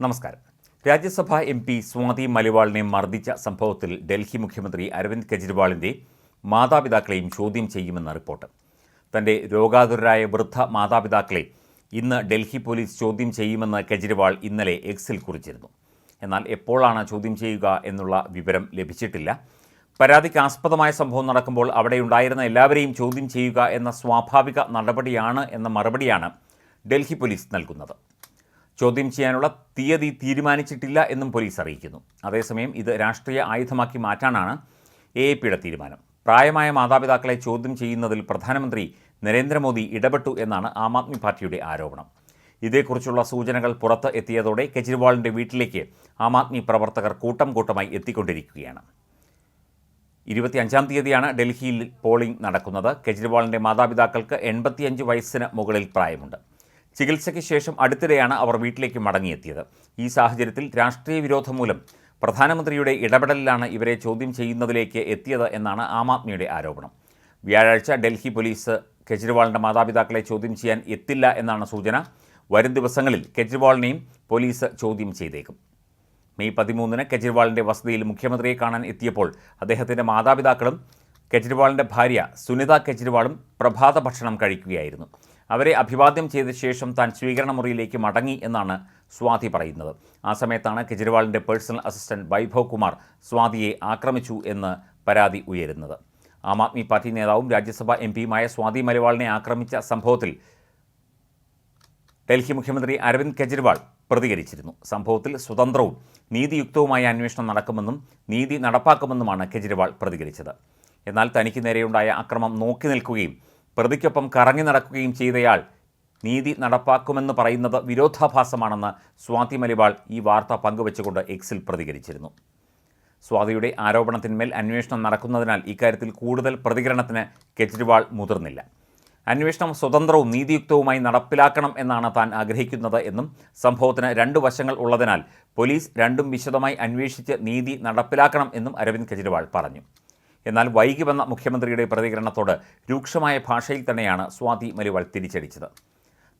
നമസ്കാരം. Rajya Sabha M P Swati മലിവാളിനെ മർദ്ദിച്ച സംഭവത്തിൽ ഡൽഹി മുഖ്യമന്ത്രി അരവിന്ദ് കെജ്രിവാളിന്റെ മാതാപിതാക്കളെയും ചോദ്യം ചെയ്യുമെന്ന റിപ്പോർട്ട്. തന്റെ രോഗാതുരായ വൃദ്ധ മാതാപിതാക്കളെ ഇന്ന് ഡൽഹി പോലീസ് ചോദ്യം ചെയ്യുമെന്ന് കെജ്രിവാൾ ഇന്നലെ എക്സിൽ കുറിച്ചിരുന്നു. എന്നാൽ എപ്പോഴാണ് ചോദ്യം ചെയ്യുക എന്നുള്ള വിവരം ലഭിച്ചിട്ടില്ല. പരാതിക്ക് ആസ്പദമായ സംഭവം നടക്കുമ്പോൾ അവിടെയുണ്ടായിരുന്ന എല്ലാവരെയും ചോദ്യം ചെയ്യുക എന്ന സ്വാഭാവിക നടപടിയാണ് എന്ന മറുപടിയാണ് ഡൽഹി പോലീസ് നൽകുന്നത്. ചോദ്യം ചെയ്യാനുള്ള തീയതി തീരുമാനിച്ചിട്ടില്ല എന്നും പോലീസ് അറിയിക്കുന്നു. അതേസമയം ഇത് രാഷ്ട്രീയ ആയുധമാക്കി മാറ്റാനാണ് എ എ പിയുടെ തീരുമാനം. പ്രായമായ മാതാപിതാക്കളെ ചോദ്യം ചെയ്യുന്നതിൽ പ്രധാനമന്ത്രി നരേന്ദ്രമോദി ഇടപെട്ടു എന്നാണ് ആം ആദ്മി പാർട്ടിയുടെ ആരോപണം. ഇതേക്കുറിച്ചുള്ള സൂചനകൾ പുറത്ത് എത്തിയതോടെ കെജ്രിവാളിന്റെ വീട്ടിലേക്ക് ആം ആദ്മി പ്രവർത്തകർ കൂട്ടം കൂട്ടമായി എത്തിക്കൊണ്ടിരിക്കുകയാണ്. ഇരുപത്തിയഞ്ചാം തീയതിയാണ് ഡൽഹിയിൽ പോളിംഗ് നടക്കുന്നത്. കെജ്രിവാളിന്റെ മാതാപിതാക്കൾക്ക് എൺപത്തിയഞ്ച് വയസ്സിന് മുകളിൽ പ്രായമുണ്ട്. ചികിത്സയ്ക്ക് ശേഷം അടുത്തിടെയാണ് അവർ വീട്ടിലേക്ക് മടങ്ങിയെത്തിയത്. ഈ സാഹചര്യത്തിൽ രാഷ്ട്രീയ വിരോധം മൂലം പ്രധാനമന്ത്രിയുടെ ഇടപെടലിലാണ് ഇവരെ ചോദ്യം ചെയ്യുന്നതിലേക്ക് എത്തിയത് എന്നാണ് ആം ആദ്മിയുടെ ആരോപണം. വ്യാഴാഴ്ച ഡൽഹി പോലീസ് കെജ്രിവാളിന്റെ മാതാപിതാക്കളെ ചോദ്യം ചെയ്യാൻ എത്തില്ല എന്നാണ് സൂചന. വരും ദിവസങ്ങളിൽ കെജ്രിവാളിനെയും പോലീസ് ചോദ്യം ചെയ്തേക്കും. മെയ് പതിമൂന്നിന് കെജ്രിവാളിന്റെ വസതിയിൽ മുഖ്യമന്ത്രിയെ കാണാൻ എത്തിയപ്പോൾ അദ്ദേഹത്തിന്റെ മാതാപിതാക്കളും കെജ്രിവാളിന്റെ ഭാര്യ സുനിത കെജ്രിവാളും പ്രഭാത ഭക്ഷണം കഴിക്കുകയായിരുന്നു. അവരെ അഭിവാദ്യം ചെയ്ത ശേഷം താൻ സ്വീകരണ മുറിയിലേക്ക് മടങ്ങി എന്നാണ് സ്വാതി പറയുന്നത്. ആ സമയത്താണ് കെജ്രിവാളിന്റെ പേഴ്സണൽ അസിസ്റ്റന്റ് വൈഭവ് കുമാർ സ്വാതിയെ ആക്രമിച്ചു എന്ന് പരാതി ഉയരുന്നത്. ആം ആദ്മി പാർട്ടി നേതാവും രാജ്യസഭാ എം പിയുമായ സ്വാതി മലിവാളിനെ ആക്രമിച്ച സംഭവത്തിൽ ഡൽഹി മുഖ്യമന്ത്രി അരവിന്ദ് കെജ്രിവാൾ പ്രതികരിച്ചിരുന്നു. സംഭവത്തിൽ സ്വതന്ത്രവും നീതിയുക്തവുമായ അന്വേഷണം നടക്കുമെന്നും നീതി നടപ്പാക്കുമെന്നുമാണ് കെജ്രിവാൾ പ്രതികരിച്ചത്. എന്നാൽ തനിക്ക് നേരെയുണ്ടായ അക്രമം നോക്കി നിൽക്കുകയും പ്രതിക്കൊപ്പം കറങ്ങി നടക്കുകയും ചെയ്തയാൾ നീതി നടപ്പാക്കുമെന്ന് പറയുന്നത് വിരോധാഭാസമാണെന്ന് സ്വാതി മലിവാൾ ഈ വാർത്ത പങ്കുവച്ചുകൊണ്ട് എക്സിൽ പ്രതികരിച്ചിരുന്നു. സ്വാതിയുടെ ആരോപണത്തിന്മേൽ അന്വേഷണം നടക്കുന്നതിനാൽ ഇക്കാര്യത്തിൽ കൂടുതൽ പ്രതികരണത്തിന് കെജ്രിവാൾ മുതിർന്നില്ല. അന്വേഷണം സ്വതന്ത്രവും നീതിയുക്തവുമായി നടപ്പിലാക്കണം എന്നാണ് താൻ ആഗ്രഹിക്കുന്നത് എന്നും സംഭവത്തിന് രണ്ട് വശങ്ങൾ ഉള്ളതിനാൽ പോലീസ് രണ്ടും വിശദമായി അന്വേഷിച്ച് നീതി നടപ്പിലാക്കണം എന്നും അരവിന്ദ് കെജ്രിവാൾ പറഞ്ഞു. എന്നാൽ വൈകി വന്ന മുഖ്യമന്ത്രിയുടെ പ്രതികരണത്തോട് രൂക്ഷമായ ഭാഷയിൽ തന്നെയാണ് സ്വാതി മലിവാൾ തിരിച്ചടിച്ചത്.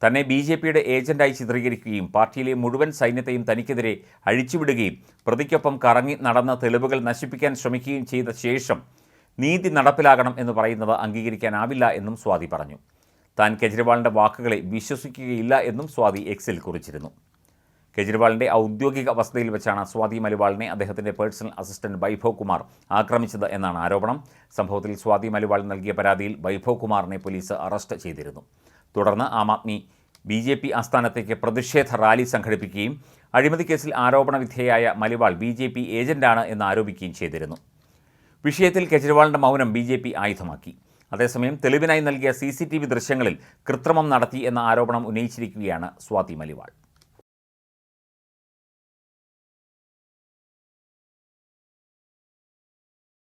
തന്നെ ബി ജെ പിയുടെ ഏജന്റായി ചിത്രീകരിക്കുകയും പാർട്ടിയിലെ മുഴുവൻ സൈന്യത്തെയും തനിക്കെതിരെ അഴിച്ചുവിടുകയും പ്രതിക്കൊപ്പം കറങ്ങി നടന്ന തെളിവുകൾ നശിപ്പിക്കാൻ ശ്രമിക്കുകയും ചെയ്ത ശേഷം നീതി നടപ്പിലാകണം എന്ന് പറയുന്നത് അംഗീകരിക്കാനാവില്ല എന്നും സ്വാതി പറഞ്ഞു. താൻ കെജ്രിവാളിന്റെ വാക്കുകളെ വിശ്വസിക്കുകയില്ല എന്നും സ്വാതി എക്സിൽ കുറിച്ചിരുന്നു. കെജ്രിവാളിന്റെ ഔദ്യോഗിക വസതിയിൽ വെച്ചാണ് സ്വാതി മലിവാളിനെ അദ്ദേഹത്തിന്റെ പേഴ്സണൽ അസിസ്റ്റന്റ് വൈഭവ് കുമാർ ആക്രമിച്ചത് എന്നാണ് ആരോപണം. സംഭവത്തിൽ സ്വാതി മലിവാൾ നൽകിയ പരാതിയിൽ വൈഭവ് കുമാറിനെ പോലീസ് അറസ്റ്റ് ചെയ്തിരുന്നു. തുടർന്ന് Aam Aadmi B J P ആസ്ഥാനത്തേക്ക് പ്രതിഷേധ റാലി സംഘടിപ്പിക്കുകയും അഴിമതി കേസിൽ ആരോപണ വിധേയായ മലിവാൾ ബി ജെ പി ഏജന്റാണ് എന്ന് ആരോപിക്കുകയും ചെയ്തിരുന്നു. വിഷയത്തിൽ കെജ്രിവാളിന്റെ മൗനം ബി ജെ പി ആയുധമാക്കി. അതേസമയം തെളിവിനായി നൽകിയ സി സി ടി വി ദൃശ്യങ്ങളിൽ കൃത്രിമം നടത്തി എന്ന ആരോപണം ഉന്നയിച്ചിരിക്കുകയാണ് സ്വാതി മലിവാൾ.